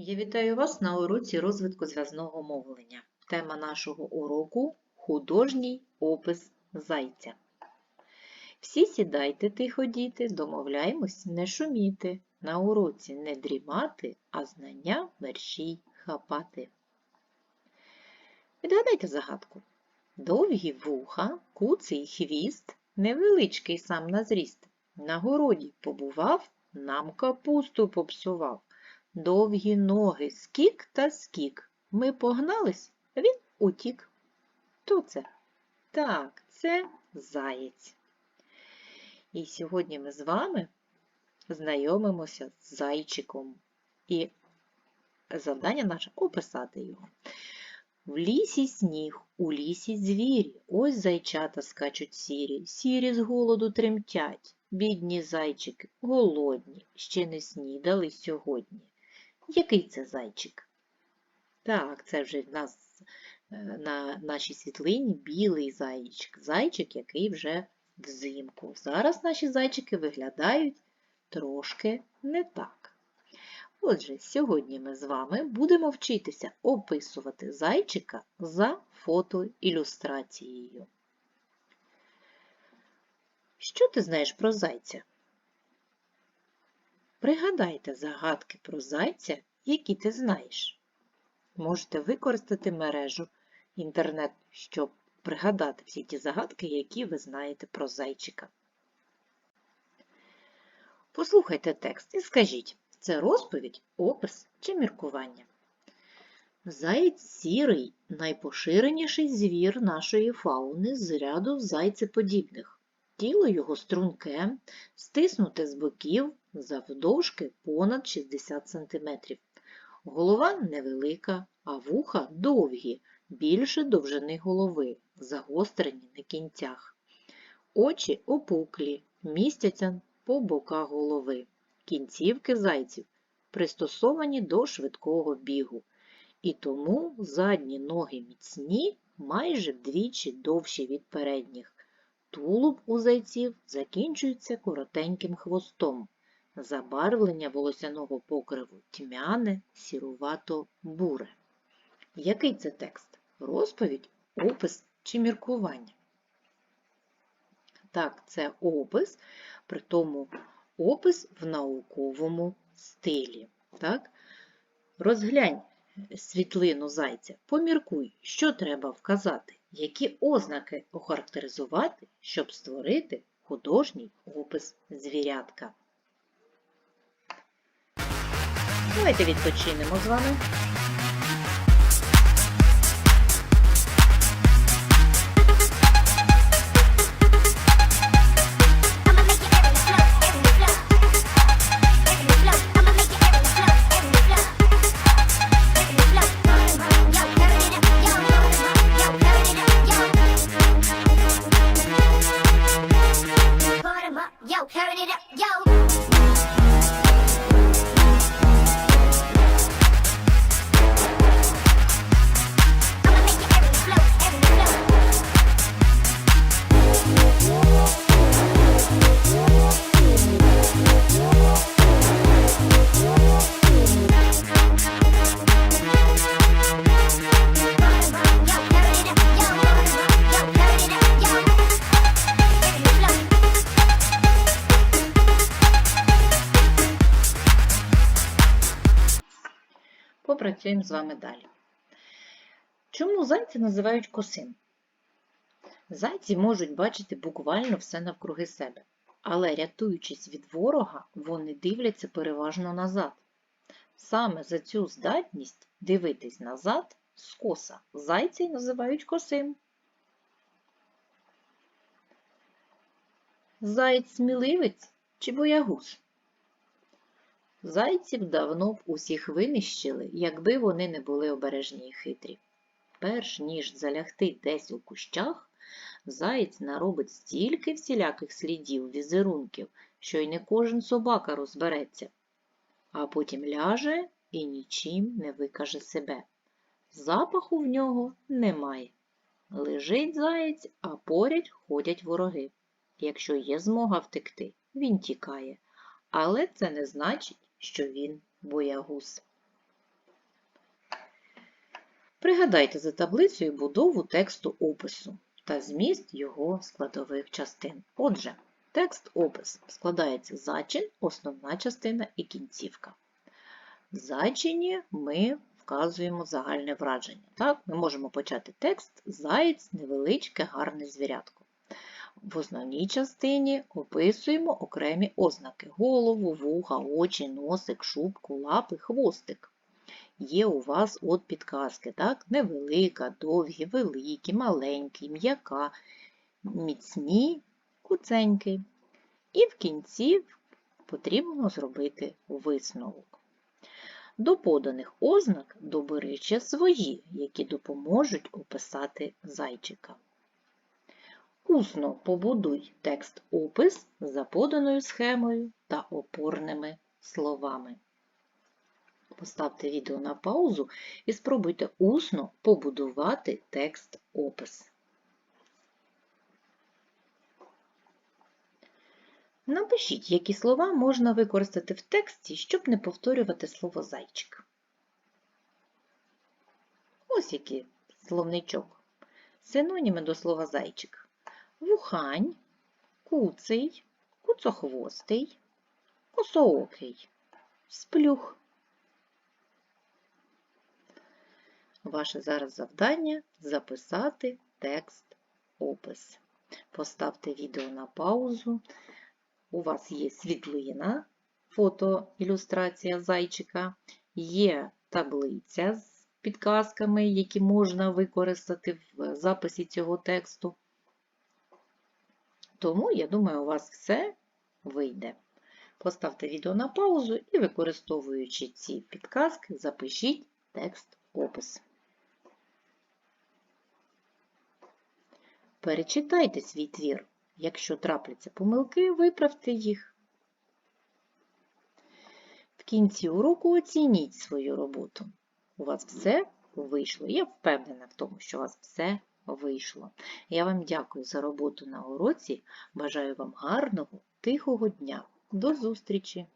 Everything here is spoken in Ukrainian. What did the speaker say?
Я вітаю вас на уроці розвитку зв'язного мовлення. Тема нашого уроку художній опис зайця. Всі сідайте тихо, діти, домовляємось не шуміти, на уроці не дрімати, а знання мерщій хапати. Відгадайте загадку. Довгі вуха, куций хвіст, невеличкий сам на зріст. На городі побував, нам капусту попсував. Довгі ноги, скік та скік. Ми погнались, він утік. Хто це? Так, це заєць. І сьогодні ми з вами знайомимося з зайчиком. І завдання наше описати його. В лісі сніг, у лісі звірі, ось зайчата скачуть сірі, сірі з голоду тремтять. Бідні зайчики, голодні, ще не снідали сьогодні. Який це зайчик? Так, це вже в нас е, на нашій світлині білий зайчик. Зайчик, який вже взимку. Зараз наші зайчики виглядають трошки не так. Отже, сьогодні ми з вами будемо вчитися описувати зайчика за фотоілюстрацією. Що ти знаєш про зайця? Пригадайте загадки про зайця, які ти знаєш. Можете використати мережу інтернет, щоб пригадати всі ті загадки, які ви знаєте про зайчика. Послухайте текст і скажіть, це розповідь, опис чи міркування. Заєць сірий найпоширеніший звір нашої фауни з ряду зайцеподібних. Тіло його струнке, стиснуте з боків, завдовжки понад 60 см. Голова невелика, а вуха довгі, більше довжини голови, загострені на кінцях. Очі опуклі, містяться по боках голови. Кінцівки зайців пристосовані до швидкого бігу. І тому задні ноги міцні, майже вдвічі довші від передніх. Тулуб у зайців закінчується коротеньким хвостом. Забарвлення волосяного покриву тьмяне, сірувато-буре. Який це текст? Розповідь, опис чи міркування? Так, це опис, при тому опис в науковому стилі. Так? Розглянь світлину зайця, поміркуй, що треба вказати, які ознаки охарактеризувати, щоб створити художній опис звірятка. Давайте відпочинемо з вами. Попрацюємо з вами далі. Чому зайці називають косим? Зайці можуть бачити буквально все навкруги себе, але рятуючись від ворога, вони дивляться переважно назад. Саме за цю здатність дивитись назад скоса зайці й називають косим. Заєць сміливець чи боягуз? Зайців давно б усіх винищили, якби вони не були обережні і хитрі. Перш ніж залягти десь у кущах, заєць наробить стільки всіляких слідів, візерунків, що й не кожен собака розбереться, а потім ляже і нічим не викаже себе. Запаху в нього немає. Лежить заєць, а поряд ходять вороги. Якщо є змога втекти, він тікає, але це не значить, що він боягуз. Пригадайте за таблицею будову тексту опису та зміст його складових частин. Отже, текст опис складається зачин, основна частина і кінцівка. В зачині ми вказуємо загальне враження. Так? Ми можемо почати текст Заєць невеличке гарне звірятко. В основній частині описуємо окремі ознаки: голову, вуха, очі, носик, шубку, лапи, хвостик. Є у вас от підказки, так? Невелика, довгі, великі, маленькі, м'яка, міцні, куценький. І в кінці потрібно зробити висновок. До поданих ознак добери ще свої, які допоможуть описати зайчика. Усно побудуй текст-опис за поданою схемою та опорними словами. Поставте відео на паузу і спробуйте усно побудувати текст-опис. Напишіть, які слова можна використати в тексті, щоб не повторювати слово зайчик. Ось який словничок. Синоніми до слова зайчик. Вухань, куций, куцохвостий, косоокий, сплюх. Ваше зараз завдання записати текст опис. Поставте відео на паузу. У вас є світлина, фото-ілюстрація зайчика, є таблиця з підказками, які можна використати в записі цього тексту. Тому, я думаю, у вас все вийде. Поставте відео на паузу і, використовуючи ці підказки, запишіть текст опис. Перечитайте свій твір. Якщо трапляться помилки, виправте їх. В кінці уроку оцініть свою роботу. У вас все вийшло. Я впевнена в тому, що у вас все вийшло. Я вам дякую за роботу на уроці. Бажаю вам гарного, тихого дня. До зустрічі!